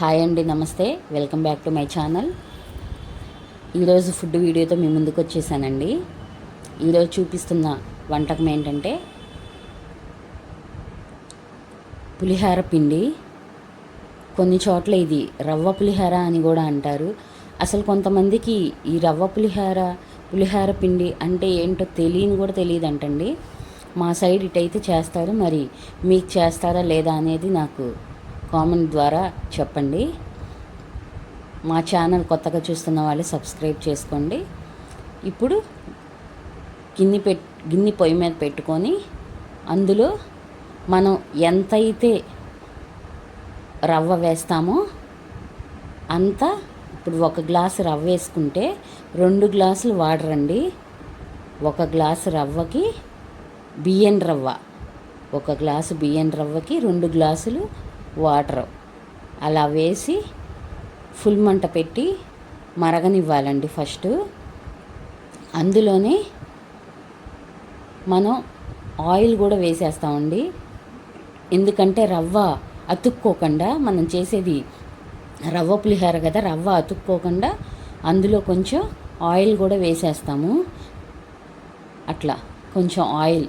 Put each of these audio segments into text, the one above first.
Hi అండి నమస్తే. Welcome back to my channel. ఈరోజు ఫుడ్ వీడియోతో మీ ముందుకు వచ్చేసానండి. ఈరోజు చూపిస్తున్న వంటకం ఏంటంటే పులిహార పిండి. కొన్ని చోట్ల ఇది రవ్వ పులిహార అని కూడా అంటారు. అసలు కొంతమందికి ఈ రవ్వ పులిహార పులిహార పిండి అంటే ఏంటో తెలియని కూడా తెలియదు అంటండి మా సైడ్ ఇటైతే చేస్తారు. మరి మీకు చేస్తారా లేదా అనేది నాకు కామెంట్ ద్వారా చెప్పండి. మా ఛానల్ కొత్తగా చూస్తున్న వాళ్ళు సబ్స్క్రైబ్ చేసుకోండి. ఇప్పుడు గిన్నె పెట్ గిన్నె పొయ్యి మీద పెట్టుకొని అందులో మనం ఎంతైతే రవ్వ వేస్తామో అంత ఇప్పుడు ఒక గ్లాసు రవ్వ వేసుకుంటే రెండు గ్లాసులు వాడరండి ఒక గ్లాసు రవ్వకి బియ్యం రవ్వ ఒక గ్లాసు బియ్యం రవ్వకి రెండు గ్లాసులు వాటర్. అలా వేసి ఫుల్ మంట పెట్టి మరగనివ్వాలండి ఫస్ట్. అందులోనే మనం ఆయిల్ కూడా వేసేస్తామండి. ఎందుకంటే రవ్వ అతుక్కోకుండా మనం చేసేది రవ్వ పులిహార కదా రవ్వ అతుక్కోకుండా అందులో కొంచెం ఆయిల్ కూడా వేసేస్తాము. అట్లా కొంచెం ఆయిల్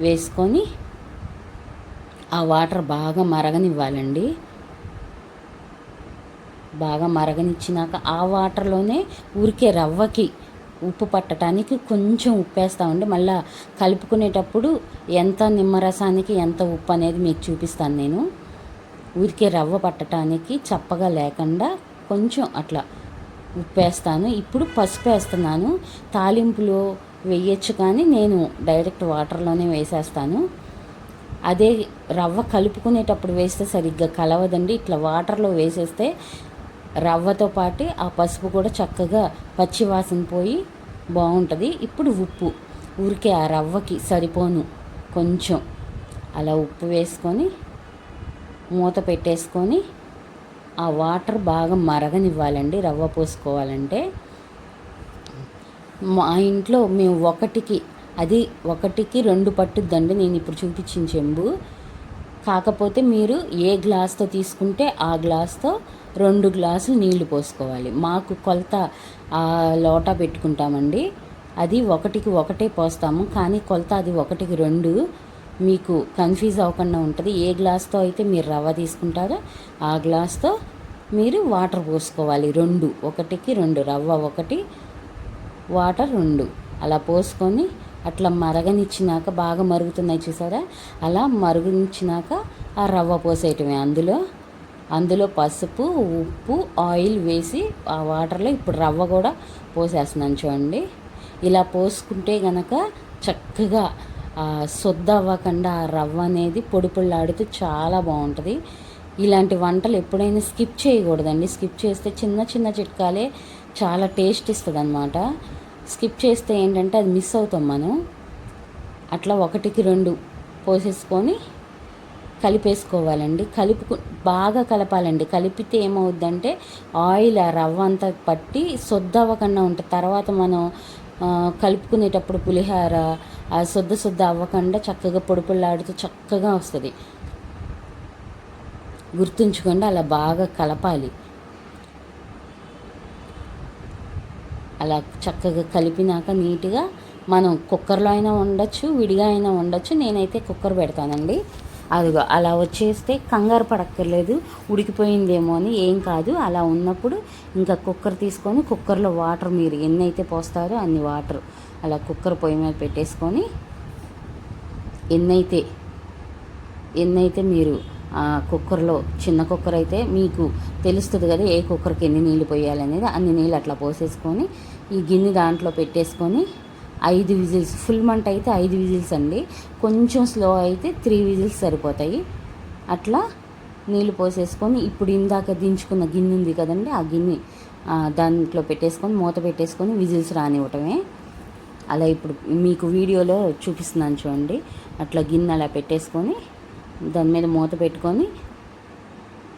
వేసుకొని ఆ వాటర్ బాగా మరగనివ్వాలండి. బాగా మరగనిచ్చినాక ఆ వాటర్లోనే ఊరికే రవ్వకి ఉప్పు పట్టడానికి కొంచెం ఉప్పు వేస్తామండి మళ్ళీ కలుపుకునేటప్పుడు ఎంత నిమ్మరసానికి ఎంత ఉప్పు అనేది మీకు చూపిస్తాను నేను. ఊరికే రవ్వ పట్టడానికి చప్పగా లేకుండా కొంచెం అట్లా ఉప్పు వేస్తాను ఇప్పుడు పసుపు వేస్తున్నాను. తాలింపులో వేయచ్చు కానీ నేను డైరెక్ట్ వాటర్లోనే వేసేస్తాను. అదే రవ్వ కలుపుకునేటప్పుడు వేస్తే సరిగ్గా కలవదండి. ఇట్లా వాటర్లో వేసేస్తే రవ్వతో పాటు ఆ పసుపు కూడా చక్కగా పచ్చివాసన పోయి బాగుంటుంది. ఇప్పుడు ఉప్పు. ఊరికే ఆ రవ్వకి సరిపోను కొంచెం. అలా ఉప్పు వేసుకొని మూత పెట్టేసుకొని ఆ వాటర్ బాగా మరగనివ్వాలండి రవ్వ పోసుకోవాలంటే. మా ఇంట్లో మేము ఒకటికి అది ఒకటికి రెండు పట్టుద్దండి నేను ఇప్పుడు చూపించిన చెంబు. కాకపోతే మీరు ఏ గ్లాస్తో తీసుకుంటే ఆ గ్లాస్తో రెండు గ్లాసులు నీళ్ళు పోసుకోవాలి. మాకు కొలత లోటా పెట్టుకుంటామండి. అది ఒకటికి ఒకటే పోస్తాము. కానీ కొలత అది ఒకటికి రెండు. మీకు కన్ఫ్యూజ్ అవ్వకుండా ఉంటుంది. ఏ గ్లాస్తో అయితే మీరు రవ్వ తీసుకుంటారో ఆ గ్లాస్తో మీరు వాటర్ పోసుకోవాలి. రెండు. ఒకటికి రెండు. రవ్వ ఒకటి వాటర్ రెండు. అలా పోసుకొని అట్లా మరగనిచ్చినాక బాగా మరుగుతున్నాయి చూసారా? అలా మరుగునిచ్చినాక ఆ రవ్వ పోసేయటమే. అందులో అందులో పసుపు ఉప్పు ఆయిల్ వేసి ఆ వాటర్లో ఇప్పుడు రవ్వ కూడా పోసేస్తున్నాను చూడండి. ఇలా పోసుకుంటే గనక చక్కగా సొద్ద అవ్వకుండా ఆ రవ్వ అనేది పొడి పొళ్ళాడుతూ చాలా బాగుంటుంది. ఇలాంటి వంటలు ఎప్పుడైనా స్కిప్ చేయకూడదండి. స్కిప్ చేస్తే చిన్న చిన్న చిట్కాలే చాలా టేస్ట్ ఇస్తుంది అనమాట స్కిప్ చేస్తే ఏంటంటే అది మిస్ అవుతాం మనం. అట్లా ఒకటికి రెండు పోసేసుకొని కలిపేసుకోవాలండి. కలుపుకు బాగా కలపాలండి. కలిపితే ఏమవుద్దంటే ఆయిల్ ఆ రవ్వ అంతా పట్టి సొద్ద అవ్వకుండా ఉంటుంది. తర్వాత మనం కలుపుకునేటప్పుడు పులిహార ఆ సొద్ద సొద్ద అవ్వకుండా చక్కగా పొడి చక్కగా వస్తుంది. గుర్తుంచుకోండి అలా బాగా కలపాలి. అలా చక్కగా కలిపినాక నీట్గా మనం కుక్కర్లో అయినా ఉండొచ్చు విడిగా అయినా ఉండొచ్చు నేనైతే కుక్కర్ పెడతానండి. అదిగో అలా వచ్చేస్తే కంగారు పడక్కర్లేదు. ఉడికిపోయిందేమో అని ఏం కాదు. అలా ఉన్నప్పుడు ఇంకా కుక్కర్ తీసుకొని కుక్కర్లో వాటర్ మీరు ఎన్ని అయితే పోస్తారో అన్ని వాటర్ అలా కుక్కర్ పొయ్యి మీద పెట్టేసుకొని ఎన్నైతే ఎన్నైతే మీరు కుక్కర్లో చిన్న కుక్కర్ అయితే మీకు తెలుస్తుంది కదా ఏ కుక్కర్కి ఎన్ని నీళ్ళు పోయాలనేది అన్ని నీళ్ళు అట్లా పోసేసుకొని ఈ గిన్నె దాంట్లో పెట్టేసుకొని ఐదు విజిల్స్ ఫుల్ మంట అయితే ఐదు విజిల్స్ అండి. కొంచెం స్లో అయితే త్రీ విజిల్స్ సరిపోతాయి. అట్లా నీళ్ళు పోసేసుకొని ఇప్పుడు ఇందాక దించుకున్న గిన్నె ఉంది కదండి ఆ గిన్నె దాంట్లో పెట్టేసుకొని మూత పెట్టేసుకొని విజిల్స్ రానివ్వటమే. అలా ఇప్పుడు మీకు వీడియోలో చూపిస్తున్నాను చూడండి. అట్లా గిన్నె అలా పెట్టేసుకొని దాని మీద మూత పెట్టుకొని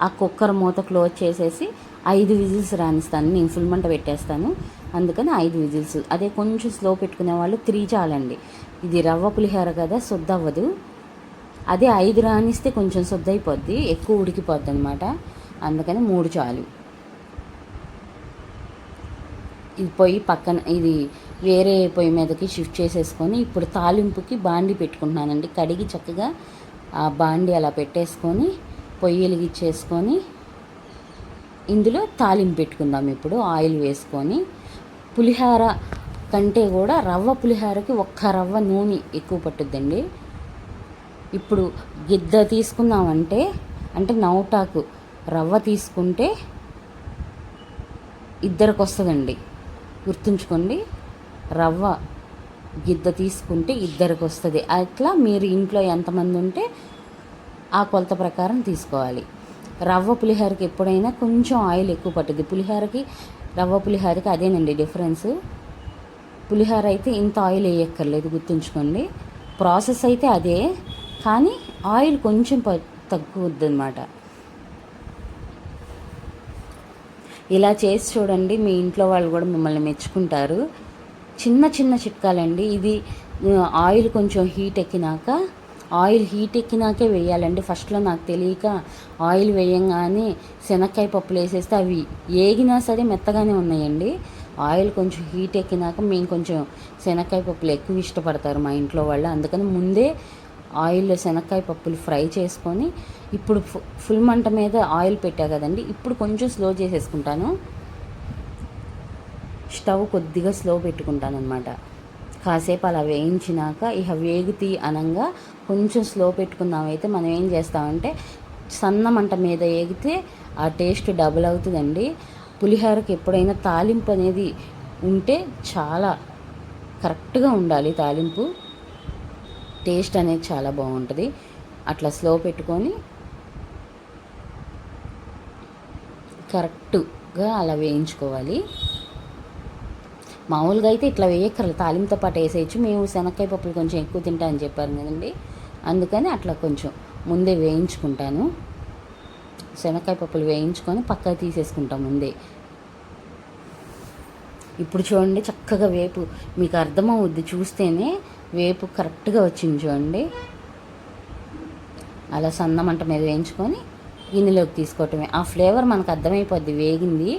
ఆ కుక్కర్ మూత క్లోజ్ చేసేసి ఐదు విజిల్స్ రానిస్తాను. నేను ఫుల్ మంట పెట్టేస్తాను. అందుకని ఐదు విజిల్స్. అదే కొంచెం స్లో పెట్టుకునే వాళ్ళు త్రీ చాలండి. ఇది రవ్వ పులిహోర కదా శుద్ధ అవ్వదు. అదే ఐదు రానిస్తే కొంచెం శుద్ధ అయిపోద్ది. ఎక్కువ ఉడికిపోద్ది అనమాట అందుకని మూడు చాలు. ఇది పొయ్యి పక్కన ఇది వేరే పొయ్యి మీదకి షిఫ్ట్ చేసేసుకొని ఇప్పుడు తాలింపుకి బాండి పెట్టుకుంటున్నానండి. కడిగి చక్కగా ఆ బాండి అలా పెట్టేసుకొని పొయ్యి వెలిగించేసుకొని ఇందులో తాలింపు పెట్టుకుందాం ఇప్పుడు ఆయిల్ వేసుకొని. పులిహార కంటే కూడా రవ్వ పులిహారకి ఒక్క రవ్వ నూనె ఎక్కువ పట్టుద్దండి. ఇప్పుడు గిద్ద తీసుకున్నామంటే అంటే నౌటాకు రవ్వ తీసుకుంటే ఇద్దరికి వస్తుందండి గుర్తుంచుకోండి రవ్వ గిద్ద తీసుకుంటే ఇద్దరికి వస్తుంది అట్లా మీరు ఇంట్లో ఎంతమంది ఉంటే ఆ కొలత ప్రకారం తీసుకోవాలి. రవ్వ పులిహోరకి ఎప్పుడైనా కొంచెం ఆయిల్ ఎక్కువ పట్టుద్ది. పులిహోరకి రవ్వ పులిహోరకి అదేనండి డిఫరెన్స్. పులిహోర అయితే ఇంత ఆయిల్ వేయక్కర్లేదు గుర్తుంచుకోండి. ప్రాసెస్ అయితే అదే కానీ ఆయిల్ కొంచెం ప తగ్గుద్ది అనమాట ఇలా చేసి చూడండి మీ ఇంట్లో వాళ్ళు కూడా మిమ్మల్ని మెచ్చుకుంటారు. చిన్న చిన్న చిట్కాలండి. ఇది ఆయిల్ కొంచెం హీట్ ఎక్కినాక ఆయిల్ హీట్ ఎక్కినాకే వేయాలండి. ఫస్ట్లో నాకు తెలియక ఆయిల్ వేయంగానే శనక్కాయ పప్పులు వేసేస్తే అవి ఏగినా సరే మెత్తగానే ఉన్నాయండి. ఆయిల్ కొంచెం హీట్ ఎక్కినాక మేము కొంచెం శనక్కాయ పప్పులు ఎక్కువ ఇష్టపడతారు మా ఇంట్లో వాళ్ళు. అందుకని ముందే ఆయిల్లో శనక్కాయ పప్పులు ఫ్రై చేసుకొని ఇప్పుడు ఫుల్ మంట మీద ఆయిల్ పెట్టా కదండి. ఇప్పుడు కొంచెం స్లో చేసేసుకుంటాను. స్టవ్ కొద్దిగా స్లో పెట్టుకుంటాను అనమాట కాసేపు అలా వేయించినాక ఇక వేగుతీ అనంగా కొంచెం స్లో పెట్టుకుందామైతే మనం ఏం చేస్తామంటే సన్న మంట మీద వేగితే ఆ టేస్ట్ డబుల్ అవుతుందండి. పులిహోరకి ఎప్పుడైనా తాలింపు అనేది ఉంటే చాలా కరెక్ట్గా ఉండాలి తాలింపు. టేస్ట్ అనేది చాలా బాగుంటుంది. అట్లా స్లో పెట్టుకొని కరెక్ట్గా అలా వేయించుకోవాలి. మామూలుగా అయితే ఇట్లా వేయక్కర్లేదు తాలింతో పాటు వేసేయచ్చు. మేము శనక్కాయ పప్పులు కొంచెం ఎక్కువ తింటా అని చెప్పారు కదండి. అందుకని అట్లా కొంచెం ముందే వేయించుకుంటాను. శనక్కాయ పప్పులు వేయించుకొని పక్కకు తీసేసుకుంటాం ముందే. ఇప్పుడు చూడండి చక్కగా వేపు మీకు అర్థమవుద్ది చూస్తేనే వేపు కరెక్ట్గా వచ్చింది చూడండి. అలా సన్న మంట మీద వేయించుకొని గిన్నెలోకి తీసుకోవటమే. ఆ ఫ్లేవర్ మనకు అర్థమైపోద్ది వేగింది.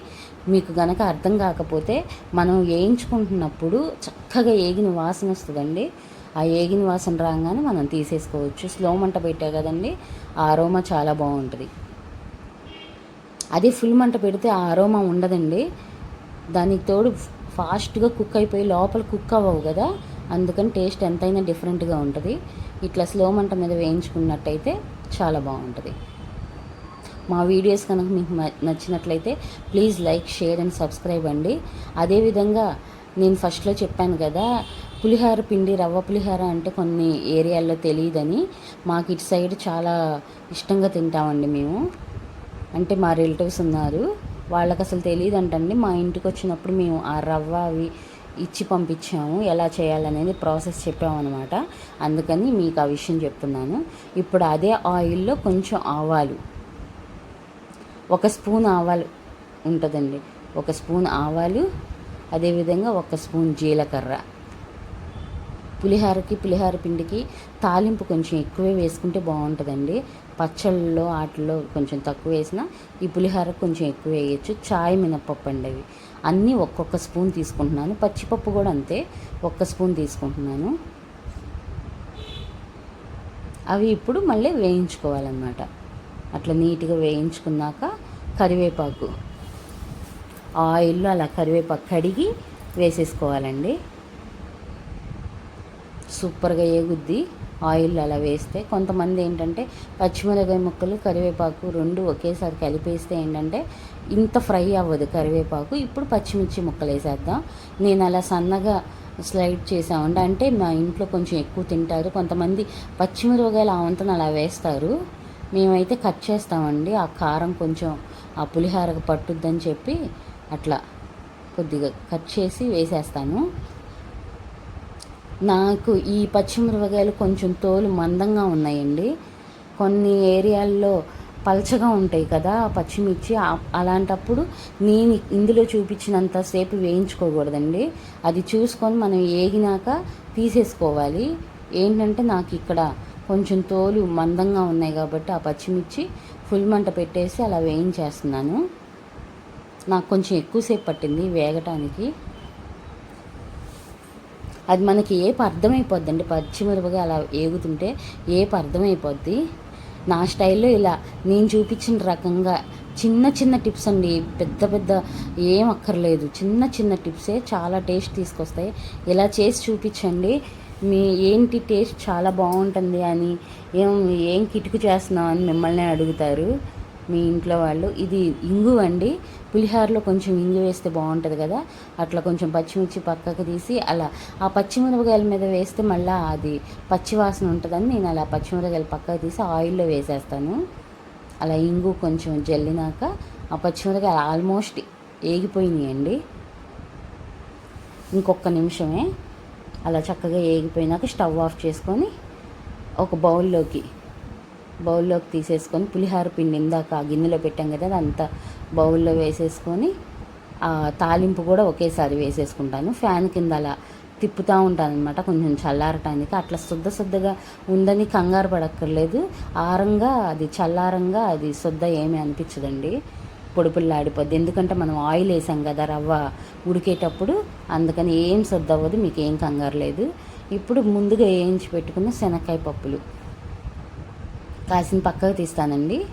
మీకు గనక అర్థం కాకపోతే మనం వేయించుకుంటున్నప్పుడు చక్కగా ఏగిన వాసన వస్తుందండి. ఆ ఏగిన వాసన రాగానే మనం తీసేసుకోవచ్చు. స్లో మంట పెట్టా కదండి ఆ అరోమా చాలా బాగుంటుంది. అదే ఫుల్ మంట పెడితే ఆ అరోమా ఉండదండి. దానికి తోడు ఫాస్ట్గా కుక్ అయిపోయి లోపల కుక్ అవ్వవు కదా అందుకని టేస్ట్ ఎంతైనా డిఫరెంట్గా ఉంటుంది. ఇట్లా స్లో మంట మీద వేయించుకున్నట్టయితే చాలా బాగుంటుంది. మా వీడియోస్ కనుక మీకు నచ్చినట్లయితే please like share and subscribe అండి. అదేవిధంగా నేను ఫస్ట్లో చెప్పాను కదా పులిహార పిండి రవ్వ పులిహార అంటే కొన్ని ఏరియాల్లో తెలియదని. మాకు ఇటు సైడ్ చాలా ఇష్టంగా తింటామండి మేము. అంటే మా రిలేటివ్స్ ఉన్నారు. వాళ్ళకి అసలు తెలియదు అంటండి మా ఇంటికి వచ్చినప్పుడు మేము ఆ రవ్వ అవి ఇచ్చి పంపించాము. ఎలా చేయాలనేది ప్రాసెస్ చెప్పామన్నమాట. అందుకని మీకు ఆ విషయం చెప్తున్నాను. ఇప్పుడు అదే ఆయిల్లో కొంచెం ఆవాలు. ఒక స్పూన్ ఆవాలు ఉంటుందండి. ఒక స్పూన్ ఆవాలు అదేవిధంగా ఒక స్పూన్ జీలకర్ర. పులిహోరకి పులిహోర పిండికి తాలింపు కొంచెం ఎక్కువే వేసుకుంటే బాగుంటుందండి. పచ్చళ్ళలో ఆటల్లో కొంచెం తక్కువ వేసినా ఈ పులిహోర కొంచెం ఎక్కువ వేయచ్చు. చాయ్ మినప్పప్పు అండి అవి. అన్నీ ఒక్కొక్క స్పూన్ తీసుకుంటున్నాను. పచ్చిపప్పు కూడా అంతే ఒక్క స్పూన్ తీసుకుంటున్నాను. అవి ఇప్పుడు మళ్ళీ వేయించుకోవాలన్నమాట. అట్లా నీట్గా వేయించుకున్నాక కరివేపాకు. ఆయిల్లో అలా కరివేపాకు కడిగి వేసేసుకోవాలండి. సూపర్గా ఏగుద్ది. ఆయిల్ అలా వేస్తే కొంతమంది ఏంటంటే పచ్చిమిరపకాయ ముక్కలు కరివేపాకు రెండు ఒకేసారి కలిపేస్తే ఏంటంటే ఇంత ఫ్రై అవ్వదు కరివేపాకు. ఇప్పుడు పచ్చిమిర్చి ముక్కలు వేసేద్దాం. నేను అలా సన్నగా స్లైడ్ చేసామండి అంటే మా ఇంట్లో కొంచెం ఎక్కువ తింటారు. కొంతమంది పచ్చిమిరపకాయలు ఆవంతను అలా వేస్తారు. మేమైతే కట్ చేస్తామండి. ఆ కారం కొంచెం ఆ పులిహారకు పట్టుద్దని చెప్పి అట్లా కొద్దిగా కట్ చేసి వేసేస్తాను. నాకు ఈ పచ్చిమిరపకాయలు కొంచెం తోలు మందంగా ఉన్నాయండి. కొన్ని ఏరియాల్లో పలచగా ఉంటాయి కదా పచ్చిమిర్చి. అలాంటప్పుడు నేను ఇందులో చూపించినంత సేపు వేయించుకోకూడదండి. అది చూసుకొని మనం ఏగినాక తీసేసుకోవాలి. ఏంటంటే నాకు ఇక్కడ కొంచెం తోలు మందంగా ఉన్నాయి కాబట్టి ఆ పచ్చిమిర్చి ఫుల్ మంట పెట్టేసి అలా వేయించేస్తున్నాను. నాకు కొంచెం ఎక్కువసేపు పట్టింది వేగటానికి. అది మనకి ఏపు అర్థమైపోద్ది పచ్చిమిరపగా అలా ఏగుతుంటే ఏపు అర్థమైపోద్ది? నా స్టైల్లో ఇలా నేను చూపించిన రకంగా చిన్న చిన్న టిప్స్ అండి. పెద్ద పెద్ద ఏం అక్కర్లేదు. చిన్న చిన్న టిప్సే చాలా టేస్ట్ తీసుకొస్తాయి. ఇలా చేసి చూపించండి. మీ ఏంటి టేస్ట్ చాలా బాగుంటుంది అని ఏం ఏం కిటుకు చేస్తున్నావు అని మిమ్మల్ని అడుగుతారు. మీ ఇంట్లో వాళ్ళు. ఇది ఇంగు అండి. పులిహారలో కొంచెం ఇంగు వేస్తే బాగుంటుంది కదా. అట్లా కొంచెం పచ్చిమిర్చి పక్కకు తీసి అలా ఆ పచ్చిమిరపకాయల మీద వేస్తే మళ్ళీ అది పచ్చివాసన ఉంటుందని నేను అలా పచ్చిమిరపకాయలు పక్కకు తీసి ఆయిల్లో వేసేస్తాను. అలా ఇంగు కొంచెం జల్లినాక ఆ పచ్చిమిరపకాయలు ఆల్మోస్ట్ ఏగిపోయినాయండి. ఇంకొక నిమిషమే. అలా చక్కగా వేగిపోయినాక స్టవ్ ఆఫ్ చేసుకొని ఒక బౌల్లోకి బౌల్లోకి తీసేసుకొని పులిహార పిండి ఇందాక ఆ గిన్నెలో పెట్టాం కదా అదంతా బౌల్లో వేసేసుకొని ఆ తాలింపు కూడా ఒకేసారి వేసేసుకుంటాను. ఫ్యాన్ కింద అలా తిప్పుతూ ఉంటాను అనమాట కొంచెం చల్లారటానికి. అట్లా శుద్ధ శుద్ధగా ఉందని కంగారు పడక్కర్లేదు. ఆరంగా అది చల్లారంగా అది శుద్ధ ఏమీ అనిపించదండి. పొడి ఎందుకంటే మనం ఆయిల్ వేసాం కదా రవ్వ ఉడికేటప్పుడు అందుకని ఏం శుద్ధ మీకు ఏం కంగారు లేదు. ఇప్పుడు ముందుగా వేయించి పెట్టుకున్న శనక్కాయ పప్పులు. కాసిన పక్కకు తీస్తానండి.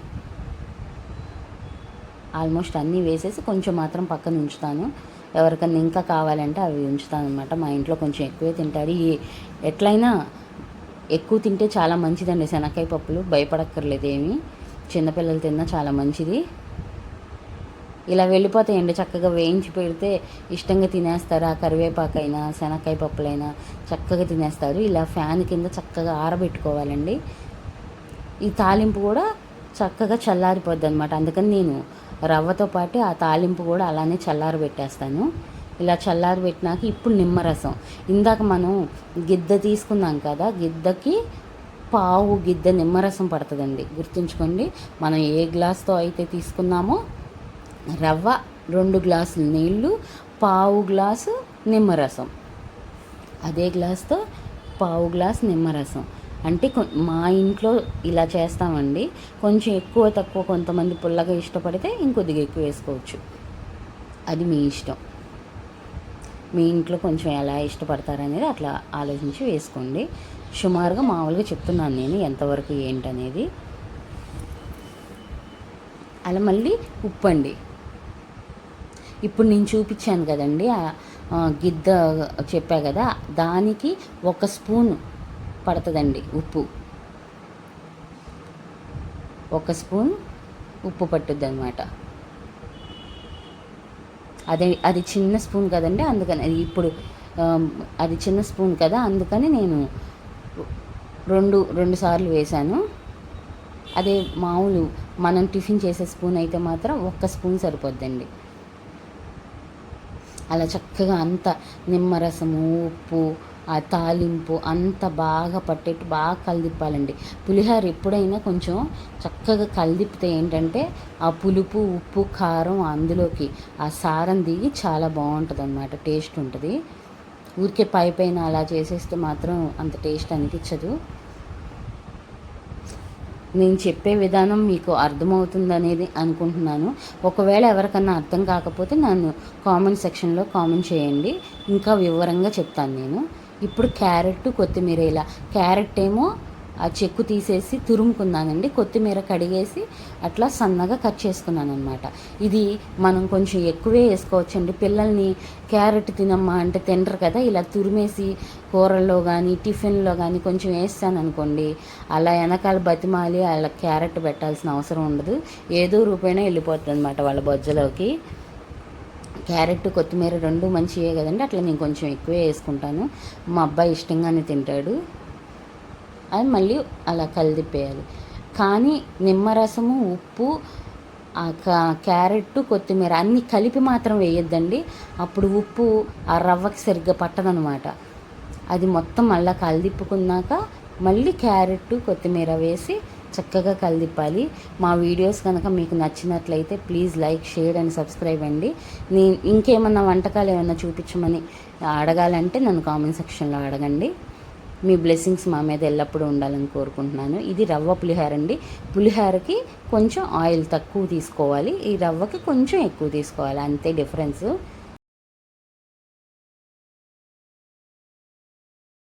ఆల్మోస్ట్ అన్నీ వేసేసి కొంచెం మాత్రం పక్కన ఉంచుతాను. ఎవరికన్నా ఇంకా కావాలంటే అవి ఉంచుతాను అనమాట మా ఇంట్లో కొంచెం ఎక్కువే తింటారు ఈ ఎట్లయినా ఎక్కువ తింటే చాలా మంచిదండి శనక్కాయ పప్పులు. భయపడక్కర్లేదు ఏమి. చిన్నపిల్లలు తిన్నా చాలా మంచిది. ఇలా వెళ్ళిపోతాయండి చక్కగా వేయించి పెడితే ఇష్టంగా తినేస్తారు. ఆ కరివేపాకైనా శనక్కాయ పప్పులైనా చక్కగా తినేస్తారు. ఇలా ఫ్యాన్ కింద చక్కగా ఆరబెట్టుకోవాలండి. ఈ తాలింపు కూడా చక్కగా చల్లారిపోద్ది అనమాట అందుకని నేను రవ్వతో పాటు ఆ తాలింపు కూడా అలానే చల్లారి పెట్టేస్తాను ఇలా చల్లారి పెట్టినాక ఇప్పుడు నిమ్మరసం. ఇందాక మనం గిద్ద తీసుకున్నాం కదా గిద్దకి పావు గిద్ద నిమ్మరసం పడుతుందండి. గుర్తుంచుకోండి మనం ఏ గ్లాస్తో అయితే తీసుకున్నామో రవ్వ రెండు గ్లాసులు నీళ్ళు పావు గ్లాసు నిమ్మరసం. అదే గ్లాస్తో పావు గ్లాస్ నిమ్మరసం. అంటే మా ఇంట్లో ఇలా చేస్తామండి. కొంచెం ఎక్కువ తక్కువ కొంతమంది పుల్లగా ఇష్టపడితే ఇంకొద్దిగా ఎక్కువ వేసుకోవచ్చు. అది మీ ఇష్టం. మీ ఇంట్లో కొంచెం ఎలా ఇష్టపడతారనేది అట్లా ఆలోచించి వేసుకోండి. సుమారుగా మామూలుగా చెప్తున్నాను నేను ఎంతవరకు ఏంటనేది. అలా మళ్ళీ ఉప్పు అండి ఇప్పుడు నేను చూపించాను కదండి గిద్ద చెప్పా కదా దానికి ఒక స్పూన్ పడుతుందండి ఉప్పు. ఒక స్పూన్ ఉప్పు పట్టుద్ది అనమాట అదే అది చిన్న స్పూన్ కదండి అందుకని ఇప్పుడు అది చిన్న స్పూన్ కదా అందుకని నేను రెండు రెండు సార్లు వేశాను. అదే మామూలు మనం టిఫిన్ చేసే స్పూన్ అయితే మాత్రం ఒక్క స్పూన్ సరిపోద్దండి. అలా చక్కగా అంత నిమ్మరసము ఉప్పు ఆ తాలింపు అంత బాగా పట్టేట్టు బాగా కలిదిప్పాలండి. పులిహోర ఎప్పుడైనా కొంచెం చక్కగా కలిదిప్పితే ఏంటంటే ఆ పులుపు ఉప్పు కారం అందులోకి ఆ సారం దిగి చాలా బాగుంటుంది అనమాట టేస్ట్ ఉంటుంది. ఊరికే పై పైన అలా చేసేస్తే మాత్రం అంత టేస్ట్ అనిపించదు. నేను చెప్పే విధానం మీకు అర్థమవుతుందనేది అనుకుంటున్నాను. ఒకవేళ ఎవరికన్నా అర్థం కాకపోతే నన్ను కామెంట్ సెక్షన్లో కామెంట్ చేయండి. ఇంకా వివరంగా చెప్తాను నేను. ఇప్పుడు క్యారెట్ కొత్తిమీర ఇలా. క్యారెట్ ఏమో ఆ చెక్కు తీసేసి తురుముకున్నానండి కొత్తిమీర కడిగేసి అట్లా సన్నగా కట్ చేసుకున్నాను అనమాట ఇది మనం కొంచెం ఎక్కువే వేసుకోవచ్చండి. పిల్లల్ని క్యారెట్ తినమ్మా అంటే తినరు కదా. ఇలా తురిమేసి కూరల్లో కానీ టిఫిన్లో కానీ కొంచెం వేస్తాను అనుకోండి అలా వెనకాల బతిమాలి అలా క్యారెట్ పెట్టాల్సిన అవసరం ఉండదు. ఏదో రూపైనా వెళ్ళిపోతుంది అనమాట వాళ్ళ బొజ్జలోకి. క్యారెట్ కొత్తిమీర రెండు మంచివే కదండి. అట్లా నేను కొంచెం ఎక్కువే వేసుకుంటాను. మా అబ్బాయి ఇష్టంగానే తింటాడు. అది మళ్ళీ అలా కలిదిప్పేయాలి కానీ నిమ్మరసము ఉప్పు క్యారెట్ కొత్తిమీర అన్నీ కలిపి మాత్రం వేయొద్దండి. అప్పుడు ఉప్పు ఆ రవ్వకి సరిగ్గా పట్టదనమాట. అది మొత్తం మళ్ళీ కలిదిప్పుకున్నాక మళ్ళీ క్యారెట్ కొత్తిమీర వేసి చక్కగా కలిదిప్పాలి. మా వీడియోస్ కనుక మీకు నచ్చినట్లయితే please like share and subscribe అండి. నేను ఇంకేమన్నా వంటకాలు ఏమైనా చూపించమని అడగాలంటే నన్ను కామెంట్ సెక్షన్లో అడగండి. మీ బ్లెస్సింగ్స్ మా మీద ఎల్లప్పుడూ ఉండాలని కోరుకుంటున్నాను. ఇది రవ్వ పులిహోర అండి. పులిహోరకి కొంచెం ఆయిల్ తక్కువ తీసుకోవాలి. ఈ రవ్వకి కొంచెం ఎక్కువ తీసుకోవాలి. అంతే డిఫరెన్స్